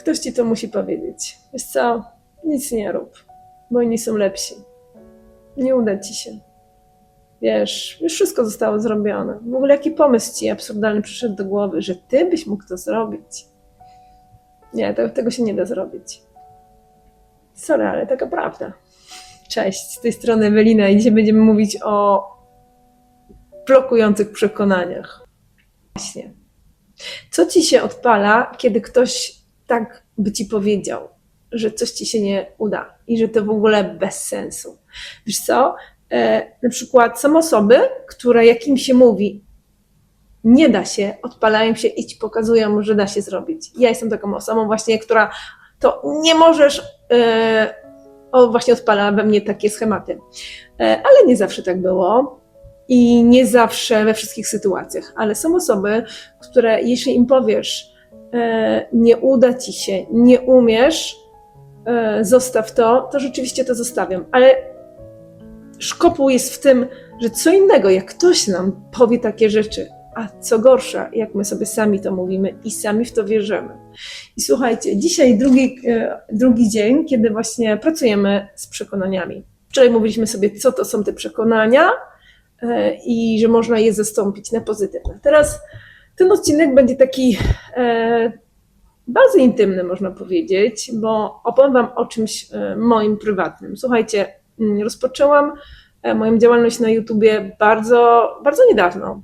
Ktoś ci to musi powiedzieć. Wiesz co? Nic nie rób, bo inni są lepsi. Nie uda ci się. Wiesz, już wszystko zostało zrobione. W ogóle jaki pomysł ci absurdalny przyszedł do głowy, że ty byś mógł to zrobić? Nie, to, tego się nie da zrobić. Sorry, ale taka prawda. Cześć, z tej strony Ewelina i dzisiaj będziemy mówić o blokujących przekonaniach. Właśnie. Co ci się odpala, kiedy ktoś tak by ci powiedział, że coś ci się nie uda i że to w ogóle bez sensu? Wiesz co? E, na przykład są osoby, które jak im się mówi, nie da się, odpalają się i ci pokazują, że da się zrobić. Ja jestem taką osobą właśnie, która to nie możesz, e, o właśnie odpala we mnie takie schematy. E, ale nie zawsze tak było i nie zawsze we wszystkich sytuacjach, ale są osoby, które jeśli im powiesz, nie uda ci się, nie umiesz, e, zostaw to, to rzeczywiście to zostawiam. Ale szkopuł jest w tym, że co innego, jak ktoś nam powie takie rzeczy, a co gorsza, jak my sobie sami to mówimy i sami w to wierzymy. I słuchajcie, dzisiaj drugi, e, drugi dzień, kiedy właśnie pracujemy z przekonaniami. Wczoraj mówiliśmy sobie, co to są te przekonania e, i że można je zastąpić na pozytywne. Teraz ten odcinek będzie taki e, bardzo intymny, można powiedzieć, bo opowiem Wam o czymś e, moim prywatnym. Słuchajcie, mm, rozpoczęłam e, moją działalność na YouTubie bardzo, bardzo niedawno,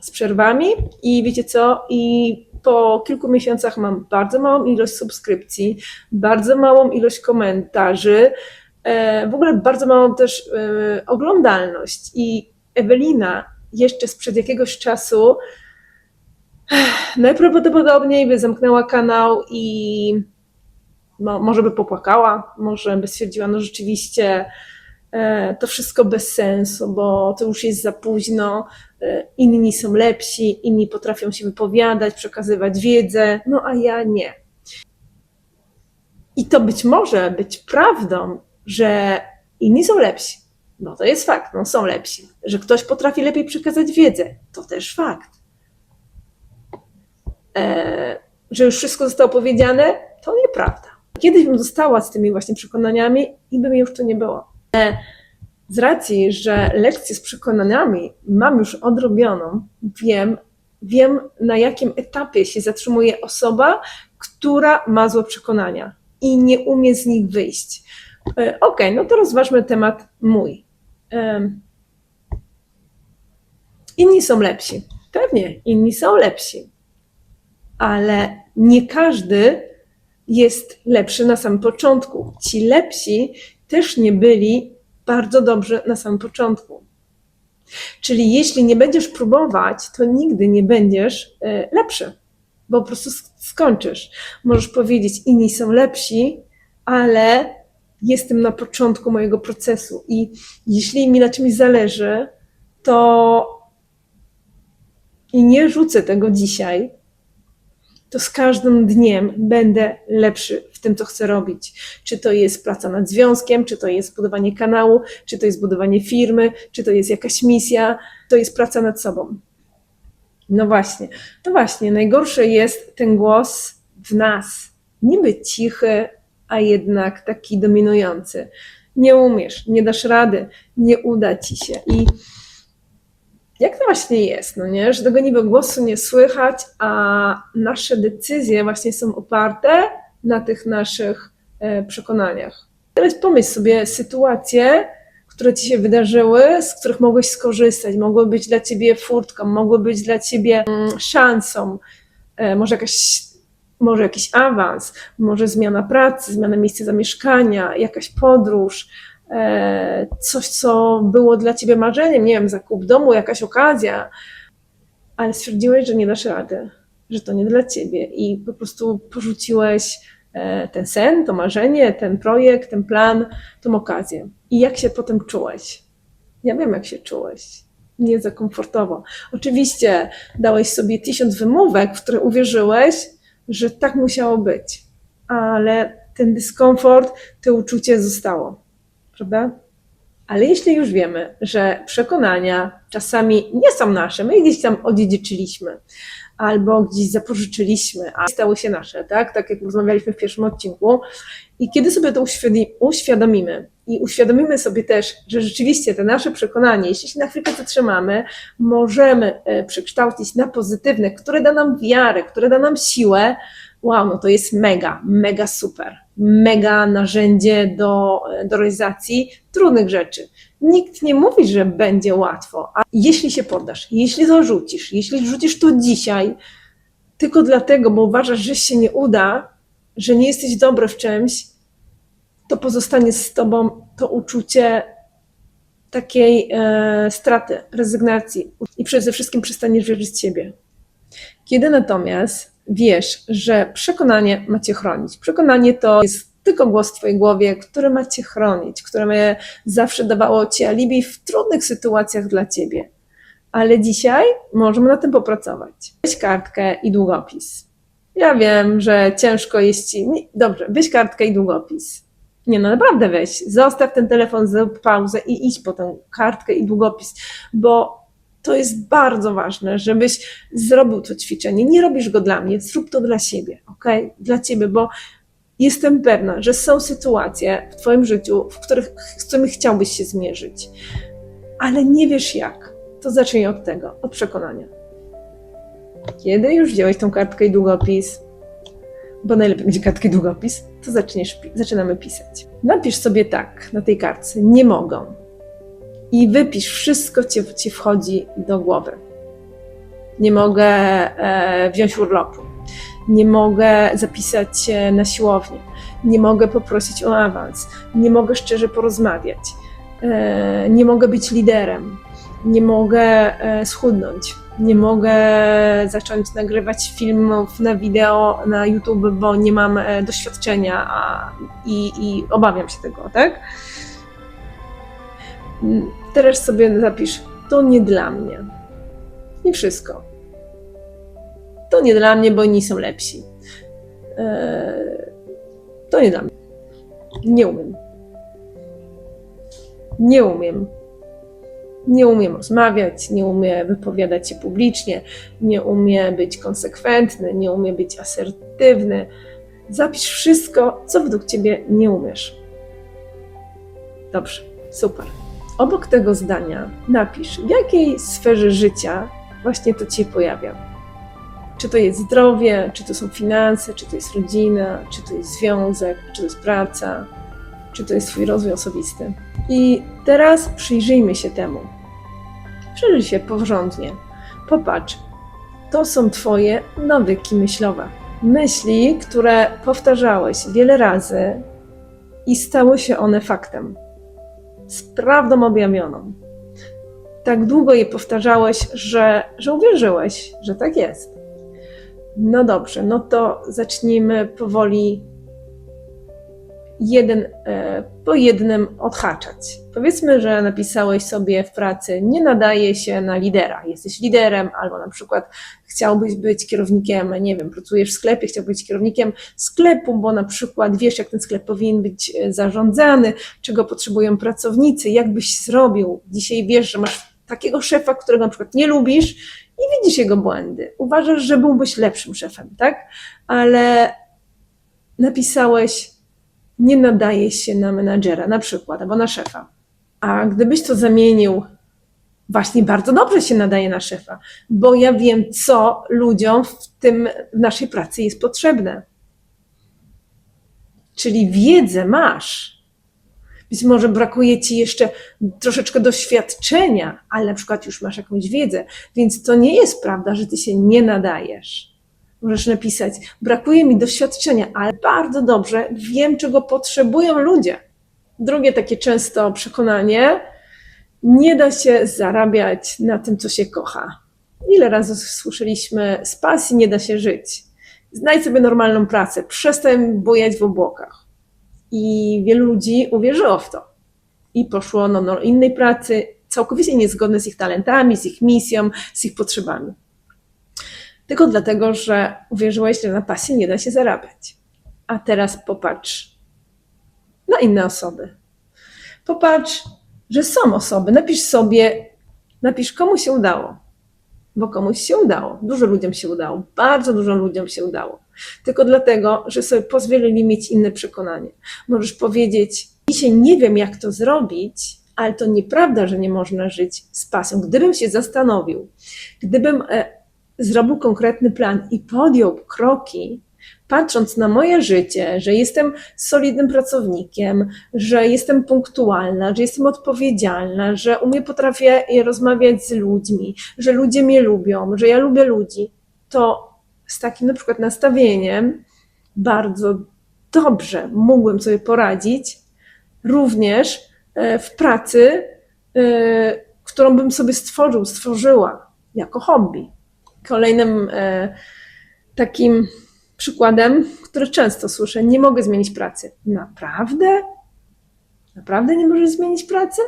z przerwami i wiecie co? I po kilku miesiącach mam bardzo małą ilość subskrypcji, bardzo małą ilość komentarzy, e, w ogóle bardzo małą też oglądalność. I Ewelina jeszcze sprzed jakiegoś czasu najprawdopodobniej by zamknęła kanał i no, może by popłakała, może by stwierdziła, no rzeczywiście e, to wszystko bez sensu, bo to już jest za późno, e, inni są lepsi, inni potrafią się wypowiadać, przekazywać wiedzę, no a ja nie. I to być może być prawdą, że inni są lepsi, no to jest fakt, no są lepsi. Że ktoś potrafi lepiej przekazać wiedzę, to też fakt. E, że już wszystko zostało powiedziane, to nieprawda. Kiedyś bym została z tymi właśnie przekonaniami i by mi już to nie było. E, z racji, że lekcję z przekonaniami mam już odrobioną, wiem, wiem na jakim etapie się zatrzymuje osoba, która ma złe przekonania i nie umie z nich wyjść. E, Okej, okay, no to rozważmy temat mój. Inni są lepsi. Pewnie, inni są lepsi. Ale nie każdy jest lepszy na samym początku. Ci lepsi też nie byli bardzo dobrzy na samym początku. Czyli jeśli nie będziesz próbować, to nigdy nie będziesz e, lepszy, bo po prostu sk- skończysz. Możesz powiedzieć, inni są lepsi, ale jestem na początku mojego procesu i jeśli mi na czymś zależy, to i nie rzucę tego dzisiaj, to z każdym dniem będę lepszy w tym, co chcę robić. Czy to jest praca nad związkiem, czy to jest budowanie kanału, czy to jest budowanie firmy, czy to jest jakaś misja, to jest praca nad sobą. No właśnie, no właśnie, najgorszy jest ten głos w nas. Niby cichy, a jednak taki dominujący. Nie umiesz, nie dasz rady, nie uda ci się. I jak to właśnie jest, no nie? Że tego niby głosu nie słychać, a nasze decyzje właśnie są oparte na tych naszych e, przekonaniach. Teraz pomyśl sobie sytuacje, które ci się wydarzyły, z których mogłeś skorzystać, mogły być dla ciebie furtką, mogły być dla ciebie mm, szansą, e, może jakaś może jakiś awans, może zmiana pracy, zmiana miejsca zamieszkania, jakaś podróż, coś, co było dla ciebie marzeniem, nie wiem, zakup domu, jakaś okazja, ale stwierdziłeś, że nie dasz rady, że to nie dla ciebie i po prostu porzuciłeś e, ten sen, to marzenie, ten projekt, ten plan, tą okazję. I jak się potem czułeś? Ja wiem, jak się czułeś. Nie za komfortowo. Oczywiście dałeś sobie tysiąc wymówek, w które uwierzyłeś, że tak musiało być, ale ten dyskomfort, to uczucie zostało, prawda? Ale jeśli już wiemy, że przekonania czasami nie są nasze, my gdzieś tam odziedziczyliśmy, albo gdzieś zapożyczyliśmy, a stały się nasze, tak? Tak jak rozmawialiśmy w pierwszym odcinku. I kiedy sobie to uświadomi- uświadomimy i uświadomimy sobie też, że rzeczywiście te nasze przekonanie, jeśli się na chwilkę zatrzymamy, możemy e, przekształcić na pozytywne, które da nam wiarę, które da nam siłę, wow, no to jest mega, mega super, mega narzędzie do, do realizacji trudnych rzeczy. Nikt nie mówi, że będzie łatwo, a jeśli się poddasz, jeśli to rzucisz, jeśli rzucisz to dzisiaj, tylko dlatego, bo uważasz, że się nie uda, że nie jesteś dobry w czymś, to pozostanie z tobą to uczucie takiej e, straty, rezygnacji i przede wszystkim przestaniesz wierzyć w siebie. Kiedy natomiast wiesz, że przekonanie ma cię chronić, przekonanie to jest tylko głos w twojej głowie, które ma cię chronić, które zawsze dawało ci alibi w trudnych sytuacjach dla ciebie. Ale dzisiaj możemy na tym popracować. Weź kartkę i długopis. Ja wiem, że ciężko jest ci. Dobrze, weź kartkę i długopis. Nie, no naprawdę weź. Zostaw ten telefon, zrób pauzę i idź po tę kartkę i długopis, bo to jest bardzo ważne, żebyś zrobił to ćwiczenie. Nie robisz go dla mnie, zrób to dla siebie, ok? Dla ciebie, bo jestem pewna, że są sytuacje w Twoim życiu, w których, z którymi chciałbyś się zmierzyć, ale nie wiesz jak. To zacznij od tego, od przekonania. Kiedy już wziąłeś tą kartkę i długopis, bo najlepiej będzie kartkę i długopis, to zaczniesz, zaczynamy pisać. Napisz sobie tak na tej kartce, nie mogą. I wypisz wszystko, co ci wchodzi do głowy. Nie mogę e, wziąć urlopu. Nie mogę zapisać się na siłownię. Nie mogę poprosić o awans. Nie mogę szczerze porozmawiać. E, nie mogę być liderem. Nie mogę e, schudnąć. Nie mogę zacząć nagrywać filmów na wideo na YouTube, bo nie mam e, doświadczenia a, i, i obawiam się tego, tak? Teraz sobie zapisz, to nie dla mnie. I wszystko. To nie dla mnie, bo inni są lepsi. Eee, to nie dla mnie. Nie umiem. Nie umiem. Nie umiem rozmawiać, nie umiem wypowiadać się publicznie, nie umiem być konsekwentny, nie umiem być asertywny. Zapisz wszystko, co według ciebie nie umiesz. Dobrze, super. Obok tego zdania napisz, w jakiej sferze życia właśnie to ci się pojawia. Czy to jest zdrowie, czy to są finanse, czy to jest rodzina, czy to jest związek, czy to jest praca, czy to jest Twój rozwój osobisty. I teraz przyjrzyjmy się temu. Przyjrzyj się porządnie. Popatrz, to są Twoje nawyki myślowe. Myśli, które powtarzałeś wiele razy i stały się one faktem. Z prawdą objawioną. Tak długo je powtarzałeś, że, że uwierzyłeś, że tak jest. No dobrze, no to zacznijmy powoli jeden e, po jednym odhaczać. Powiedzmy, że napisałeś sobie w pracy, nie nadaje się na lidera. Jesteś liderem, albo na przykład chciałbyś być kierownikiem, nie wiem, pracujesz w sklepie, chciałbyś być kierownikiem sklepu, bo na przykład wiesz, jak ten sklep powinien być e, zarządzany, czego potrzebują pracownicy, jak byś zrobił. Dzisiaj wiesz, że masz takiego szefa, którego na przykład nie lubisz i widzisz jego błędy. Uważasz, że byłbyś lepszym szefem, tak? Ale napisałeś, nie nadaje się na menadżera, na przykład, albo na szefa. A gdybyś to zamienił, właśnie bardzo dobrze się nadaje na szefa, bo ja wiem, co ludziom w tym, w naszej pracy jest potrzebne. Czyli wiedzę masz. Być może brakuje ci jeszcze troszeczkę doświadczenia, ale na przykład już masz jakąś wiedzę, więc to nie jest prawda, że ty się nie nadajesz. Możesz napisać, brakuje mi doświadczenia, ale bardzo dobrze wiem, czego potrzebują ludzie. Drugie takie często przekonanie, nie da się zarabiać na tym, co się kocha. Ile razy słyszeliśmy, z pasji nie da się żyć. Znajdź sobie normalną pracę, przestań bujać w obłokach. I wielu ludzi uwierzyło w to. I poszło no, no, innej pracy, całkowicie niezgodne z ich talentami, z ich misją, z ich potrzebami. Tylko dlatego, że uwierzyłeś, że na pasji nie da się zarabiać. A teraz popatrz na inne osoby. Popatrz, że są osoby. Napisz sobie, napisz komu się udało. bo komuś się udało. Dużo ludziom się udało, bardzo dużo ludziom się udało. Tylko dlatego, że sobie pozwolili mieć inne przekonanie. Możesz powiedzieć, dzisiaj nie wiem, jak to zrobić, ale to nieprawda, że nie można żyć z pasją. Gdybym się zastanowił, gdybym e, zrobił konkretny plan i podjął kroki, patrząc na moje życie, że jestem solidnym pracownikiem, że jestem punktualna, że jestem odpowiedzialna, że umiem, potrafię rozmawiać z ludźmi, że ludzie mnie lubią, że ja lubię ludzi, to z takim na przykład nastawieniem bardzo dobrze mógłbym sobie poradzić również e, w pracy, e, którą bym sobie stworzył, stworzyła jako hobby. Kolejnym e, takim przykładem, który często słyszę, nie mogę zmienić pracy. Naprawdę? Naprawdę nie możesz zmienić pracy?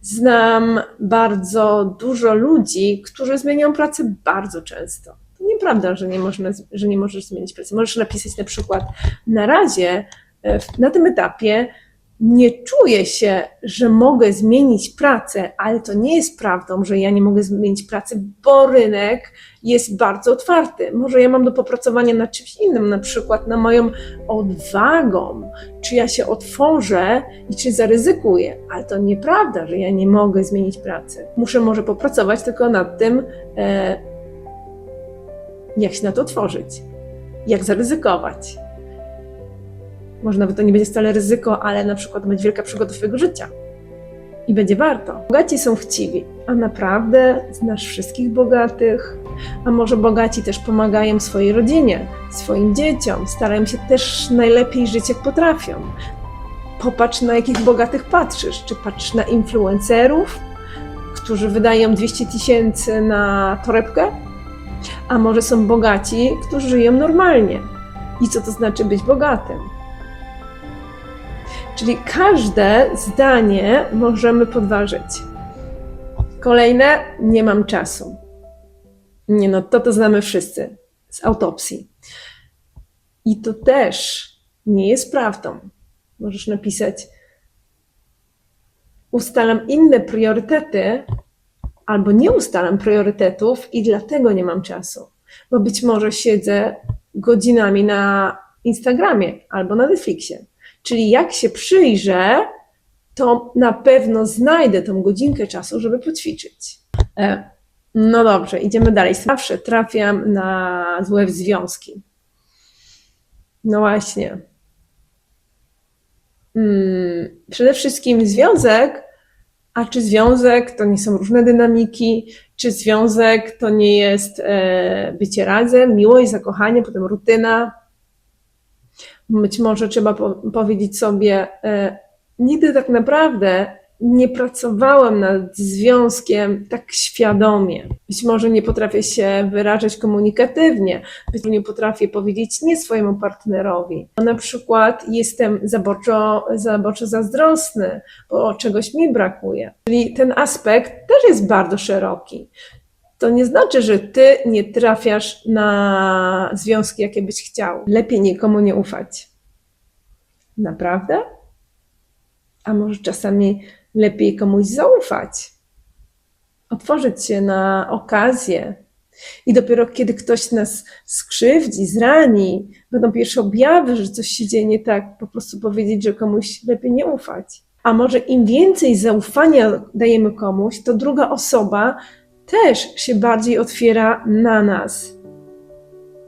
Znam bardzo dużo ludzi, którzy zmieniają pracę bardzo często. To nieprawda, że nie, można, że nie możesz zmienić pracy. Możesz napisać na przykład, na razie, e, na tym etapie nie czuję się, że mogę zmienić pracę, ale to nie jest prawdą, że ja nie mogę zmienić pracy, bo rynek jest bardzo otwarty. Może ja mam do popracowania nad czymś innym, na przykład na moją odwagą, czy ja się otworzę i czy zaryzykuję, ale to nieprawda, że ja nie mogę zmienić pracy. Muszę może popracować tylko nad tym, e, jak się na to otworzyć, jak zaryzykować. Może nawet to nie będzie wcale ryzyko, ale na przykład będzie wielka przygoda Twojego życia. I będzie warto. Bogaci są chciwi. A naprawdę znasz wszystkich bogatych? A może bogaci też pomagają swojej rodzinie, swoim dzieciom, starają się też najlepiej żyć jak potrafią. Popatrz na jakich bogatych patrzysz. Czy patrzysz na influencerów, którzy wydają 200 tysięcy na torebkę? A może są bogaci, którzy żyją normalnie? I co to znaczy być bogatym? Czyli każde zdanie możemy podważyć. Kolejne, nie mam czasu. Nie no, to to znamy wszyscy z autopsji. I to też nie jest prawdą. Możesz napisać, ustalam inne priorytety, albo nie ustalam priorytetów i dlatego nie mam czasu. Bo być może siedzę godzinami na Instagramie albo na Netflixie. Czyli jak się przyjrzę, to na pewno znajdę tą godzinkę czasu, żeby poćwiczyć. E, no dobrze, idziemy dalej. Zawsze trafiam na złe związki. No właśnie. Hmm, przede wszystkim związek, a czy związek to nie są różne dynamiki, czy związek to nie jest e, bycie razem, miłość, zakochanie, potem rutyna, być może trzeba po powiedzieć sobie, e, nigdy tak naprawdę nie pracowałem nad związkiem tak świadomie. Być może nie potrafię się wyrażać komunikatywnie, być może nie potrafię powiedzieć nie swojemu partnerowi. Na przykład jestem zaborczo, zaborczo zazdrosny, bo czegoś mi brakuje. Czyli ten aspekt też jest bardzo szeroki to nie znaczy, że ty nie trafiasz na związki, jakie byś chciał. Lepiej nikomu nie ufać. Naprawdę? A może czasami lepiej komuś zaufać? Otworzyć się na okazję. I dopiero kiedy ktoś nas skrzywdzi, zrani, będą pierwsze objawy, że coś się dzieje nie tak, po prostu powiedzieć, że komuś lepiej nie ufać. A może im więcej zaufania dajemy komuś, to druga osoba też się bardziej otwiera na nas.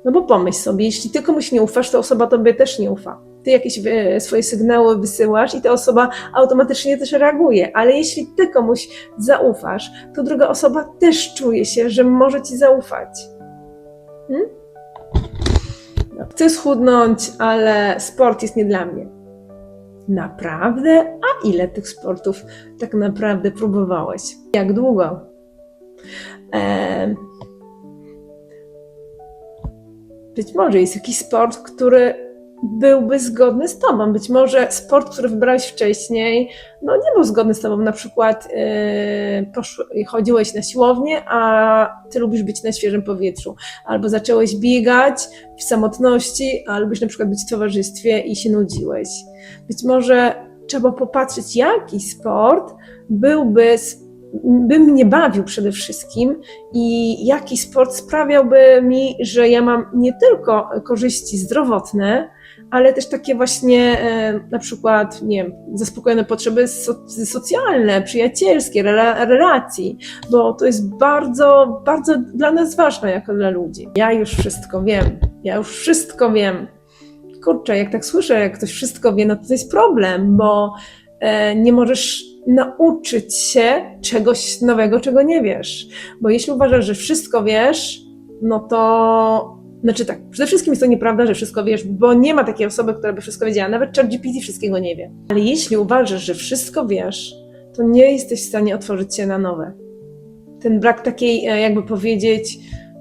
No bo pomyśl sobie, jeśli ty komuś nie ufasz, to osoba tobie też nie ufa. Ty jakieś e, swoje sygnały wysyłasz i ta osoba automatycznie też reaguje, ale jeśli ty komuś zaufasz, to druga osoba też czuje się, że może ci zaufać. Hmm? No, chcę schudnąć, ale sport jest nie dla mnie. Naprawdę? A ile tych sportów tak naprawdę próbowałeś? Jak długo? Być może jest jakiś sport, który byłby zgodny z tobą. Być może sport, który wybrałeś wcześniej, no nie był zgodny z tobą. Na przykład yy, chodziłeś na siłownię, a ty lubisz być na świeżym powietrzu. Albo zacząłeś biegać w samotności, a lubisz na przykład być w towarzystwie i się nudziłeś. Być może trzeba popatrzeć, jaki sport byłby bym mnie bawił przede wszystkim i jaki sport sprawiałby mi, że ja mam nie tylko korzyści zdrowotne, ale też takie właśnie e, na przykład, nie wiem, zaspokojone potrzeby so, socjalne, przyjacielskie, rela, relacji, bo to jest bardzo, bardzo dla nas ważne jako dla ludzi. Ja już wszystko wiem, ja już wszystko wiem. Kurczę, jak tak słyszę, jak ktoś wszystko wie, no to to jest problem, bo e, nie możesz nauczyć się czegoś nowego, czego nie wiesz. Bo jeśli uważasz, że wszystko wiesz, no to znaczy tak, przede wszystkim jest to nieprawda, że wszystko wiesz, bo nie ma takiej osoby, która by wszystko wiedziała. Nawet ChatGPT wszystkiego nie wie. Ale jeśli uważasz, że wszystko wiesz, to nie jesteś w stanie otworzyć się na nowe. Ten brak takiej, e, jakby powiedzieć,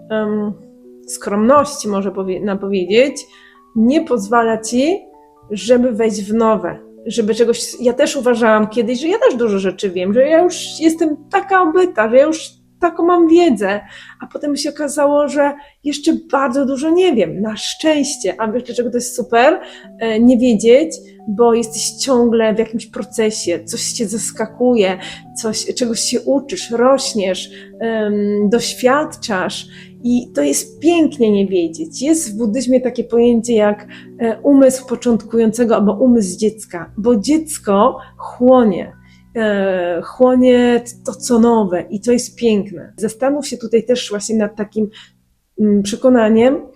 em, skromności, może powie- powiedzieć, nie pozwala ci, żeby wejść w nowe. Żeby czegoś. Ja też uważałam kiedyś, że ja też dużo rzeczy wiem, że ja już jestem taka obyta, że ja już taką mam wiedzę, a potem się okazało, że jeszcze bardzo dużo nie wiem, na szczęście. A wiesz, dlaczego to jest super? E, Nie wiedzieć, bo jesteś ciągle w jakimś procesie, coś cię zaskakuje, coś, czegoś się uczysz, rośniesz, doświadczasz. I to jest pięknie nie wiedzieć. Jest w buddyzmie takie pojęcie jak e, umysł początkującego albo umysł dziecka, bo dziecko chłonie e, chłonie to, co nowe i to jest piękne. Zastanów się tutaj też właśnie nad takim mm, przekonaniem,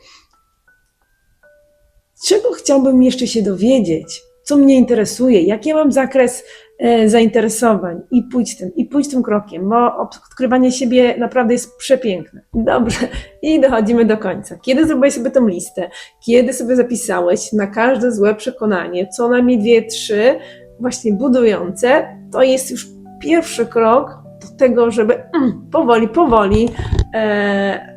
czego chciałbym jeszcze się dowiedzieć, co mnie interesuje, jaki ja mam zakres e, zainteresowań i pójdź tym, i pójdź tym krokiem, bo odkrywanie siebie naprawdę jest przepiękne. Dobrze, i dochodzimy do końca. Kiedy zrobiłeś sobie tą listę, kiedy sobie zapisałeś na każde złe przekonanie, co najmniej dwie, trzy, właśnie budujące, to jest już pierwszy krok do tego, żeby mm, powoli, powoli e,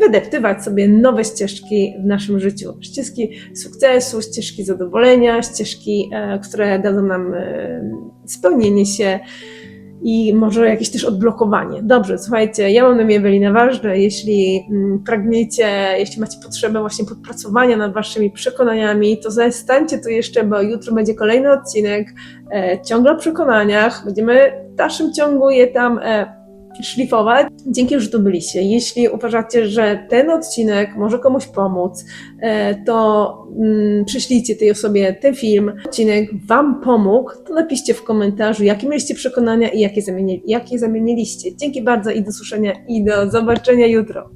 wydeptywać sobie nowe ścieżki w naszym życiu. Ścieżki sukcesu, ścieżki zadowolenia, ścieżki, e, które dadzą nam e, spełnienie się i może jakieś też odblokowanie. Dobrze, słuchajcie, ja mam na imię Ewelina Ważne. Jeśli mm, pragniecie, jeśli macie potrzebę właśnie podpracowania nad waszymi przekonaniami, to zostańcie tu jeszcze, bo jutro będzie kolejny odcinek e, ciągle o przekonaniach. Będziemy w dalszym ciągu je tam e, szlifować. Dzięki, że tu byliście. Jeśli uważacie, że ten odcinek może komuś pomóc, e, to mm, przyślijcie tej osobie ten film. Odcinek Wam pomógł, to napiszcie w komentarzu, jakie mieliście przekonania i jakie, zamieni, jakie zamieniliście. Dzięki bardzo i do słyszenia i do zobaczenia jutro.